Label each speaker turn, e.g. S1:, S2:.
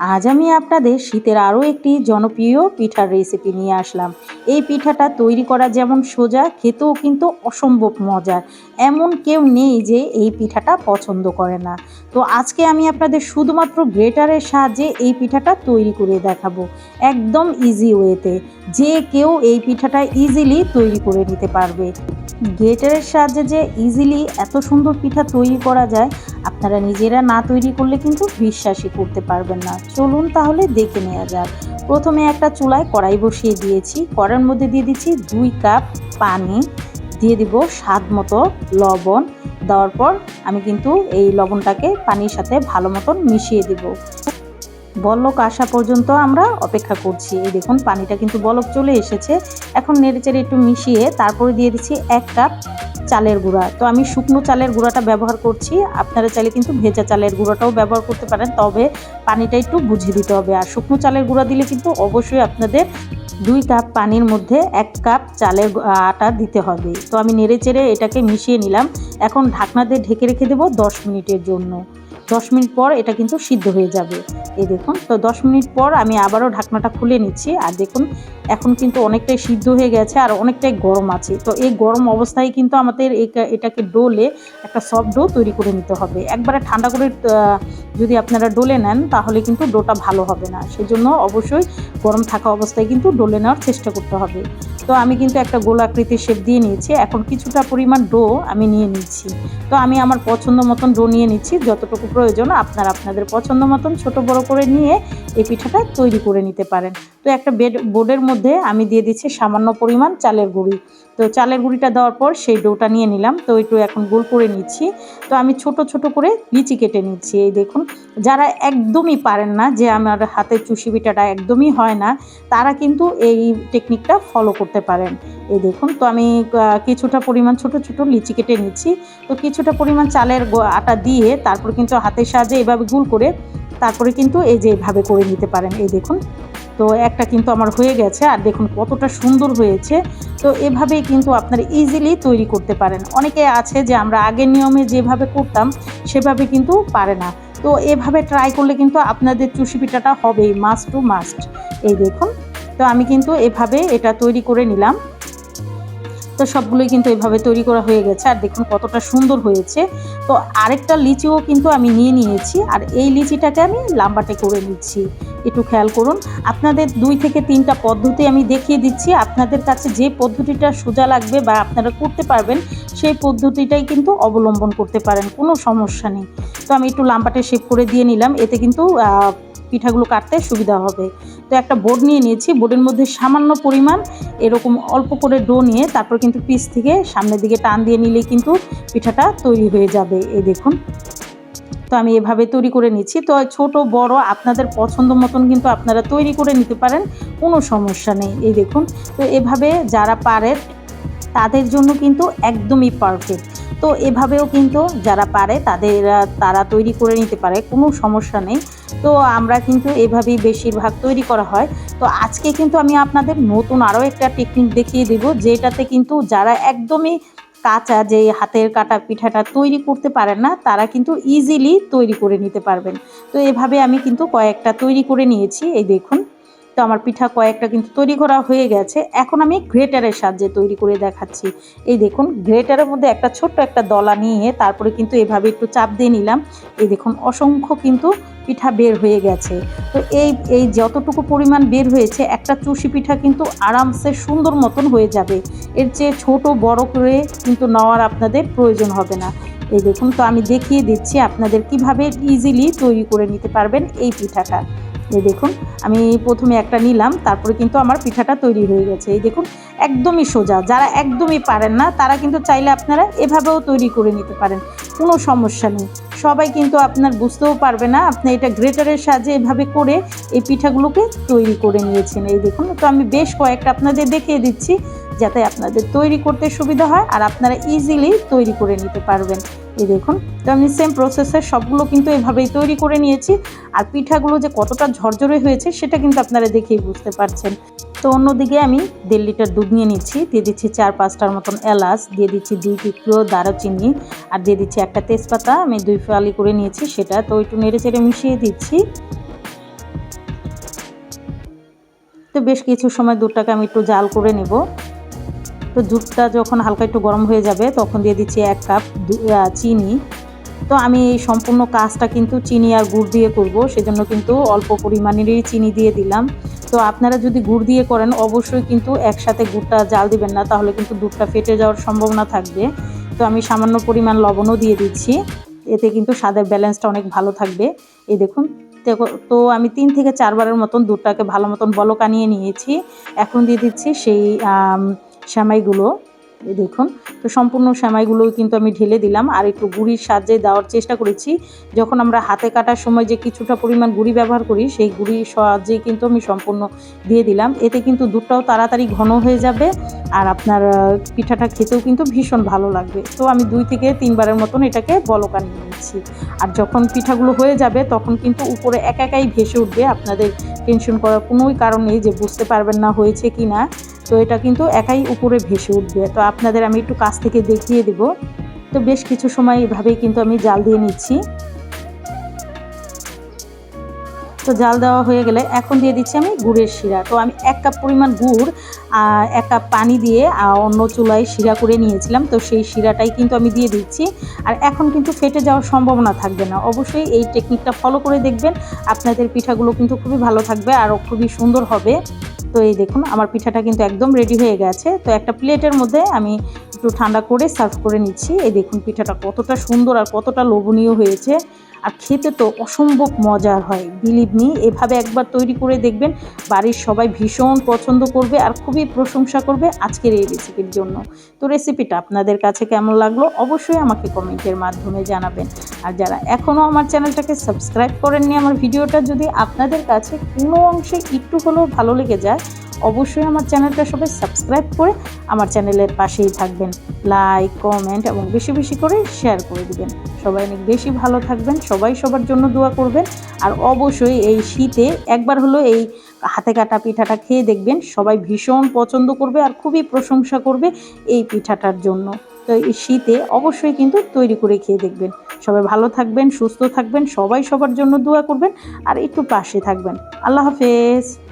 S1: আজ আমি আপনাদের শীতের আরও একটি জনপ্রিয় পিঠার রেসিপি নিয়ে আসলাম। এই পিঠাটা তৈরি করা যেমন সোজা, খেতেও কিন্তু অসম্ভব মজার এমন কেউ নেই যে এই পিঠাটা পছন্দ করে না। তো আজকে আমি আপনাদের শুধুমাত্র গ্রেটারের সাহায্যে এই পিঠাটা তৈরি করে দেখাবো একদম ইজি ওয়েতে যে কেউ এই পিঠাটা ইজিলি তৈরি করে নিতে পারবে। গ্রেটারের সাহায্যে যে ইজিলি এত সুন্দর পিঠা তৈরি করা যায়, আপনারা নিজেরা না তৈরি করলে কিন্তু বিশ্বাসই করতে পারবেন না। চলুন তাহলে দেখে নেওয়া যাক। প্রথমে একটা চুলায় কড়াই বসিয়ে দিয়েছি। কড়াইয়ের মধ্যে দিয়ে দিচ্ছি দুই কাপ পানি। দিয়ে দিব স্বাদ মতো লবণ। দেওয়ার পর আমি কিন্তু এই লবণটাকে পানির সাথে ভালো মতন মিশিয়ে দিব। বলক আসা পর্যন্ত আমরা অপেক্ষা করছি। এই দেখুন, পানিটা কিন্তু বলক চলে এসেছে। এখন নেড়েচেড়ে একটু মিশিয়ে তারপরে দিয়ে দিচ্ছি এক কাপ চালের গুঁড়া। তো আমি শুকনো চালের গুঁড়াটা ব্যবহার করছি। আপনারা চাইলে কিন্তু ভেজা চালের গুঁড়াটাও ব্যবহার করতে পারেন। তবে পানিটা একটু বুঝিয়ে দিতে হবে। আর শুকনো চালের গুঁড়া দিলে কিন্তু অবশ্যই আপনাদের দুই কাপ পানির মধ্যে এক কাপ চালের আটা দিতে হবে। তো আমি নেড়ে চেড়ে এটাকে মিশিয়ে নিলাম। এখন ঢাকনা দিয়ে ঢেকে রেখে দেবো দশ মিনিটের জন্য। দশ মিনিট পর এটা কিন্তু সিদ্ধ হয়ে যাবে। এই দেখুন, তো দশ মিনিট পর আমি আবারও ঢাকনাটা খুলে নিচ্ছি। আর দেখুন, এখন কিন্তু অনেকটাই সিদ্ধ হয়ে গেছে আর অনেকটাই গরম আছে। তো এই গরম অবস্থায় কিন্তু আমাদের এটাকে ডোলে একটা সফট ডো তৈরি করে নিতে হবে। একবারে ঠান্ডা করে যদি আপনারা ডোলে নেন, তাহলে কিন্তু ডোটা ভালো হবে না। সেজন্য অবশ্যই গরম থাকা অবস্থায় কিন্তু ডোলে নেওয়ার চেষ্টা করতে হবে। তো আমি কিন্তু একটা গোলাকৃতি শেপ দিয়ে নিয়েছি। এখন কিছুটা পরিমাণ ডো আমি নিয়ে নিচ্ছি। তো আমি আমার পছন্দ মতন ডো নিয়ে নিচ্ছি, যতটুকু প্রয়োজন আপনার আপনাদের পছন্দ মতন ছোট বড় করে নিয়ে এই পিঠাটা তৈরি করে নিতে পারেন। তো একটা বেড বোর্ডের মধ্যে আমি দিয়ে দিচ্ছি সামান্য পরিমাণ চালের গুঁড়ি। তো চালের গুঁড়িটা দেওয়ার পর সেই ডোটা নিয়ে নিলাম। তো একটু এখন গোল করে নিচ্ছি। তো আমি ছোট ছোট করে লিচি কেটে নিচ্ছি। এই দেখুন, যারা একদমই পারেন না যে আমার হাতে চুষি পিঠাটা একদমই হয় না, তারা কিন্তু এই টেকনিকটা ফলো করতে পারেন। এই দেখুন, তো আমি কিছুটা পরিমাণ ছোট ছোট লিচি কেটে নিচ্ছি। তো কিছুটা পরিমাণ চালের আটা দিয়ে তারপর কিন্তু হাতের সাহায্যে এভাবে গুল করে তারপরে কিন্তু এই যে এভাবে করে নিতে পারেন। এই দেখুন তো একটা কিন্তু আমার হয়ে গেছে, আর দেখুন কতটা সুন্দর হয়েছে। তো এভাবেই কিন্তু আপনারা ইজিলি তৈরি করতে পারেন। অনেকে আছে যে আমরা আগের নিয়মে যেভাবে করতাম, সেভাবে কিন্তু পারে না। তো এভাবে ট্রাই করলে কিন্তু আপনাদের চুষি পিঠাটা হবেই মাস্ট টু মাস্ট এই দেখুন, তো আমি কিন্তু এভাবে এটা তৈরি করে নিলাম। তো সবগুলোই কিন্তু এভাবে তৈরি করা হয়ে গেছে। আর দেখুন কতটা সুন্দর হয়েছে। তো আরেকটা লিচিও কিন্তু আমি নিয়ে নিয়েছি। আর এই লিচিটাকে আমি লাম্বাটে করে নিচ্ছি। একটু খেয়াল করুন। আপনাদের দুই থেকে তিনটা পদ্ধতি আমি দেখিয়ে দিচ্ছি। আপনাদের কাছে যে পদ্ধতিটা সোজা লাগবে বা আপনারা করতে পারবেন, সেই পদ্ধতিটাই কিন্তু অবলম্বন করতে পারেন। কোনো সমস্যা নেই। তো আমি একটু লাম্বাটে শেপ করে দিয়ে নিলাম। এতে কিন্তু পিঠাগুলো কাটতে সুবিধা হবে। তো একটা বোর্ড নিয়ে নিয়েছি। বোর্ডের মধ্যে সামান্য পরিমাণ এরকম অল্প করে ডো নিয়ে তারপর কিন্তু পিস থেকে সামনের দিকে টান দিয়ে নিলে কিন্তু পিঠাটা তৈরি হয়ে যাবে। এই দেখুন। তো আমি এভাবে তৈরি করে নিচ্ছি। তো ছোট, বড়, আপনাদের পছন্দ মতন কিন্তু আপনারা তৈরি করে নিতে পারেন। কোনো সমস্যা নেই। এই দেখুন। তো এভাবে যারা পারে তাদের জন্য কিন্তু একদমই পারফেক্ট তো এভাবেও কিন্তু যারা পারে, তাদের তারা তৈরি করে নিতে পারে, কোনো সমস্যা নেই। তো আমরা কিন্তু এভাবেই বেশিরভাগ তৈরি করা হয়। তো আজকে কিন্তু আমি আপনাদের নতুন আরও একটা টেকনিক দেখিয়ে দেব, যেটাতে কিন্তু যারা একদমই কাঁচা, যে হাতের কাটা পিঠাটা তৈরি করতে পারেন না, তারা কিন্তু ইজিলি তৈরি করে নিতে পারবেন। তো এভাবে আমি কিন্তু কয়েকটা তৈরি করে নিয়েছি, এই দেখুন। তো আমার পিঠা কয়েকটা কিন্তু তৈরি করা হয়ে গেছে। এখন আমি গ্রেটারের সাহায্যে তৈরি করে দেখাচ্ছি। এই দেখুন, গ্রেটারের মধ্যে একটা ছোট্ট একটা দলা নিয়ে তারপরে কিন্তু এভাবে একটু চাপ দিয়ে নিলাম। এই দেখুন, অসংখ্য কিন্তু পিঠা বের হয়ে গেছে। তো এই এই যতটুকু পরিমাণ বের হয়েছে, একটা চুষি পিঠা কিন্তু আরামসে সুন্দর মতন হয়ে যাবে। এর চেয়ে ছোট, বড় করে কিন্তু নেওয়ার আপনাদের প্রয়োজন হবে না। এই দেখুন, তো আমি দেখিয়ে দিচ্ছি আপনাদের কীভাবে ইজিলি তৈরি করে নিতে পারবেন এই পিঠাটা। এই দেখুন, আমি প্রথমে একটা নিলাম, তারপরে কিন্তু আমার পিঠাটা তৈরি হয়ে গেছে। এই দেখুন, একদমই সোজা। যারা একদমই পারেন না, তারা কিন্তু চাইলে আপনারা এভাবেও তৈরি করে নিতে পারেন। কোনো সমস্যা নেই। সবাই কিন্তু আপনার বুঝতেও পারবে না, আপনি এটা গ্রেটারের সাহায্যে এভাবে করে এই পিঠাগুলোকে তৈরি করে নিয়েছেন। এই দেখুন, তো আমি বেশ কয়েকটা আপনাদের দেখিয়ে দিচ্ছি, যাতে আপনাদের তৈরি করতে সুবিধা হয় আর আপনারা ইজিলি তৈরি করে নিতে পারবেন। এই দেখুন, তো আমি সেম প্রসেসের সবগুলো কিন্তু এভাবেই তৈরি করে নিয়েছি। আর পিঠাগুলো যে কতটা ঝরঝরে হয়েছে, সেটা কিন্তু আপনারা দেখেই বুঝতে পারছেন। তো অন্যদিকে আমি দেড় লিটার দুধ নিয়ে নিচ্ছি, দিয়ে দিচ্ছি চার পাঁচটার মতন এলাচ, দিয়ে দিচ্ছি দুই টুকরো দারুচিনি, আর দিয়ে দিচ্ছি একটা তেজপাতা। আমি দুই ফালি করে নিয়েছি সেটা, তো একটু নেড়ে চেড়ে মিশিয়ে দিচ্ছি। তো বেশ কিছু সময় দুধটাকে আমি একটু জাল করে নেব। তো দুধটা যখন হালকা একটু গরম হয়ে যাবে, তখন দিয়ে দিচ্ছি এক কাপ চিনি। তো আমি এই সম্পূর্ণ কাজটা কিন্তু চিনি আর গুড় দিয়ে করব, সেজন্য কিন্তু অল্প পরিমাণেরই চিনি দিয়ে দিলাম। তো আপনারা যদি গুড় দিয়ে করেন, অবশ্যই কিন্তু একসাথে গুড়টা জাল দিবেন না, তাহলে কিন্তু দুধটা ফেটে যাওয়ার সম্ভাবনা থাকবে। তো আমি সামান্য পরিমাণ লবণও দিয়ে দিচ্ছি, এতে কিন্তু স্বাদের ব্যালেন্সটা অনেক ভালো থাকবে। এই দেখুন তো আমি তিন থেকে চারবারের মতন দুধটাকে ভালো মতন বলক আনিয়ে নিয়েছি। এখন দিয়ে দিচ্ছি সেই শ্যামাইগুলো, এই দেখুন, তো সম্পূর্ণ সেমাইগুলো কিন্তু আমি ঢেলে দিলাম আর একটু গুড়ির সাহায্যে দেওয়ার চেষ্টা করেছি। যখন আমরা হাতে কাটার সময় যে কিছুটা পরিমাণ গুড়ি ব্যবহার করি, সেই গুড়ির সাহায্যেই কিন্তু আমি সম্পূর্ণ দিয়ে দিলাম। এতে কিন্তু দুধটাও তাড়াতাড়ি ঘন হয়ে যাবে আর আপনার পিঠাটা খেতেও কিন্তু ভীষণ ভালো লাগবে। তো আমি দুই থেকে তিনবারের মতন এটাকে বলকা নিয়ে নিচ্ছি। আর যখন পিঠাগুলো হয়ে যাবে, তখন কিন্তু উপরে এক একাই ভেসে উঠবে। আপনাদের টেনশন করার কোনোই কারণ নেই যে বুঝতে পারবেন না হয়েছে কি না তো এটা কিন্তু একাই উপরে ভেসে উঠবে। তো আপনাদের আমি একটু কাছ থেকে দেখিয়ে দেব। তো বেশ কিছু সময় এভাবেই কিন্তু আমি জাল দিয়ে নিচ্ছি। তো জাল দেওয়া হয়ে গেলে এখন দিয়ে দিচ্ছি আমি গুড়ের শিরা। তো আমি এক কাপ পরিমাণ গুড় এক কাপ পানি দিয়ে অন্য চুলায় শিরা করে নিয়েছিলাম। তো সেই শিরাটাই কিন্তু আমি দিয়ে দিচ্ছি। আর এখন কিন্তু ফেটে যাওয়ার সম্ভাবনা থাকবে না। অবশ্যই এই টেকনিকটা ফলো করে দেখবেন। আপনাদের পিঠাগুলো কিন্তু খুবই ভালো থাকবে আর খুবই সুন্দর হবে। তো এই দেখুন, আমার পিঠাটা কিন্তু একদম রেডি হয়ে গেছে। তো একটা প্লেটের মধ্যে আমি একটু ঠান্ডা করে সার্ভ করে নিচ্ছি। এই দেখুন পিঠাটা কতটা সুন্দর আর কতটা লোভনীয় হয়েছে। আর খেতে তো অসম্ভব মজার হয়। বিলিভ মি এভাবে একবার তৈরি করে দেখবেন, বাড়ির সবাই ভীষণ পছন্দ করবে আর খুবই প্রশংসা করবে আজকের এই রেসিপির জন্য। তো রেসিপিটা আপনাদের কাছে কেমন লাগল অবশ্যই আমাকে কমেন্টের মাধ্যমে জানাবেন। আর যারা এখনও আমার চ্যানেলটাকে সাবস্ক্রাইব করেননি আমার ভিডিওটা, যদি আপনাদের কাছে কোনো অংশে একটু হলেও ভালো লেগে যায় অবশ্যই আমার চ্যানেলটা সবাই সাবস্ক্রাইব করে আমার চ্যানেলের পাশেই থাকবেন। লাইক, কমেন্ট এবং বেশি বেশি করে শেয়ার করে দিবেন। সবাই অনেক বেশি ভালো থাকবেন, সবাই সবার জন্য দোয়া করবেন। আর অবশ্যই এই শীতে একবার হলো এই হাতে কাটা পিঠাটা খেয়ে দেখবেন, সবাই ভীষণ পছন্দ করবে আর খুবই প্রশংসা করবে এই পিঠাটার জন্য। তো এই শীতে অবশ্যই কিন্তু তৈরি করে খেয়ে দেখবেন। সবাই ভালো থাকবেন, সুস্থ থাকবেন, সবাই সবার জন্য দোয়া করবেন আর একটু পাশে থাকবেন। আল্লাহ হাফেজ।